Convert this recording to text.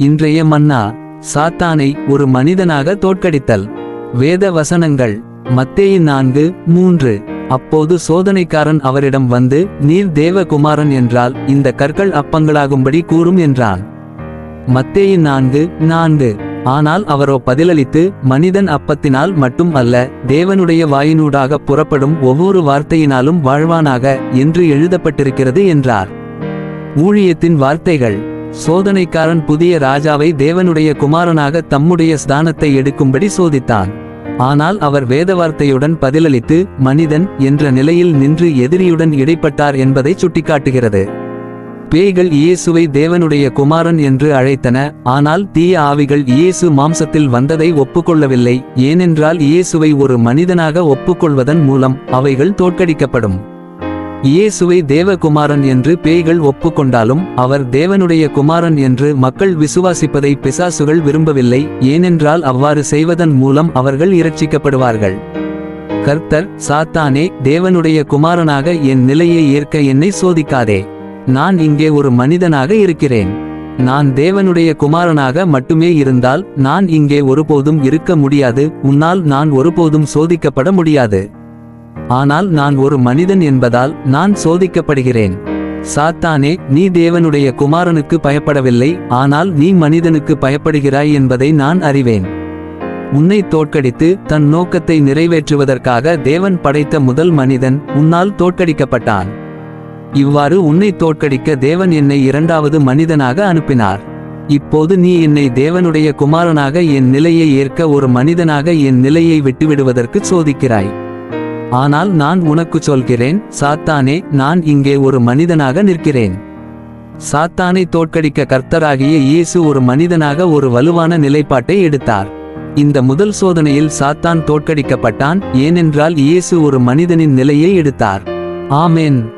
இன்றைய மன்னா சாத்தானை ஒரு மனிதனாக தோற்கடித்தல். வேத வசனங்கள் மத்தேயு நான்கு மூன்று. அப்போது சோதனைக்காரன் அவரிடம் வந்து நீர் தேவகுமாரன் என்றால் இந்த கற்கள் அப்பங்களாகும்படி கூறும் என்றான். மத்தேயு நான்கு நான்கு. ஆனால் அவரோ பதிலளித்து மனிதன் அப்பத்தினால் மட்டும் அல்ல தேவனுடைய வாயினூடாக புறப்படும் ஒவ்வொரு வார்த்தையினாலும் வாழ்வானாக என்று எழுதப்பட்டிருக்கிறது என்றார். ஊழியத்தின் வார்த்தைகள் சோதனைக்காரன் புதிய ராஜாவை தேவனுடைய குமாரனாக தம்முடைய ஸ்தானத்தை எடுக்கும்படி சோதித்தான். ஆனால் அவர் வேதவார்த்தையுடன் பதிலளித்து மனிதன் என்ற நிலையில் நின்று எதிரியுடன் இடைப்பட்டார் என்பதை சுட்டிக்காட்டுகிறது. பேய்கள் இயேசுவை தேவனுடைய குமாரன் என்று அழைத்தன. ஆனால் தீய ஆவிகள் இயேசு மாம்சத்தில் வந்ததை ஒப்புக்கொள்ளவில்லை. ஏனென்றால் இயேசுவை ஒரு மனிதனாக ஒப்புக்கொள்வதன் மூலம் அவைகள் தோற்கடிக்கப்படும். இயேசுவை தேவகுமாரன் என்று பேய்கள் ஒப்புக்கொண்டாலும் அவர் தேவனுடைய குமாரன் என்று மக்கள் விசுவாசிப்பதை பிசாசுகள் விரும்பவில்லை ஏனென்றால் அவ்வாறு செய்வதன் மூலம் அவர்கள் இரட்சிக்கப்படுவார்கள். கர்த்தர் சாத்தானே தேவனுடைய குமாரனாக என் நிலையை ஏற்க என்னை சோதிக்காதே. நான் இங்கே ஒரு மனிதனாக இருக்கிறேன். நான் தேவனுடைய குமாரனாக மட்டுமே இருந்தால் நான் இங்கே ஒருபோதும் இருக்க முடியாது உன்னால் நான் ஒருபோதும் சோதிக்கப்பட முடியாது. ஆனால் நான் ஒரு மனிதன் என்பதால் நான் சோதிக்கப்படுகிறேன். சாத்தானே நீ தேவனுடைய குமாரனுக்கு பயப்படவில்லை ஆனால் நீ மனிதனுக்கு பயப்படுகிறாய் என்பதை நான் அறிவேன். உன்னை தோற்கடித்து தன் நோக்கத்தை நிறைவேற்றுவதற்காக தேவன் படைத்த முதல் மனிதன் உன்னால் தோற்கடிக்கப்பட்டான். இவ்வாறு உன்னை தோற்கடிக்க தேவன் என்னை இரண்டாவது மனிதனாக அனுப்பினார். இப்போது நீ என்னை தேவனுடைய குமாரனாக என் நிலையை ஏற்க ஒரு மனிதனாக என் நிலையை விட்டுவிடுவதற்கு சோதிக்கிறாய். ஆனால் நான் உனக்கு சொல்கிறேன் சாத்தானே நான் இங்கே ஒரு மனிதனாக நிற்கிறேன். சாத்தானை தோற்கடிக்க கர்த்தராகிய இயேசு ஒரு மனிதனாக ஒரு வலுவான நிலைப்பாட்டை எடுத்தார். இந்த முதல் சோதனையில் சாத்தான் தோற்கடிக்கப்பட்டான் ஏனென்றால் இயேசு ஒரு மனிதனின் நிலையை எடுத்தார். ஆமேன்.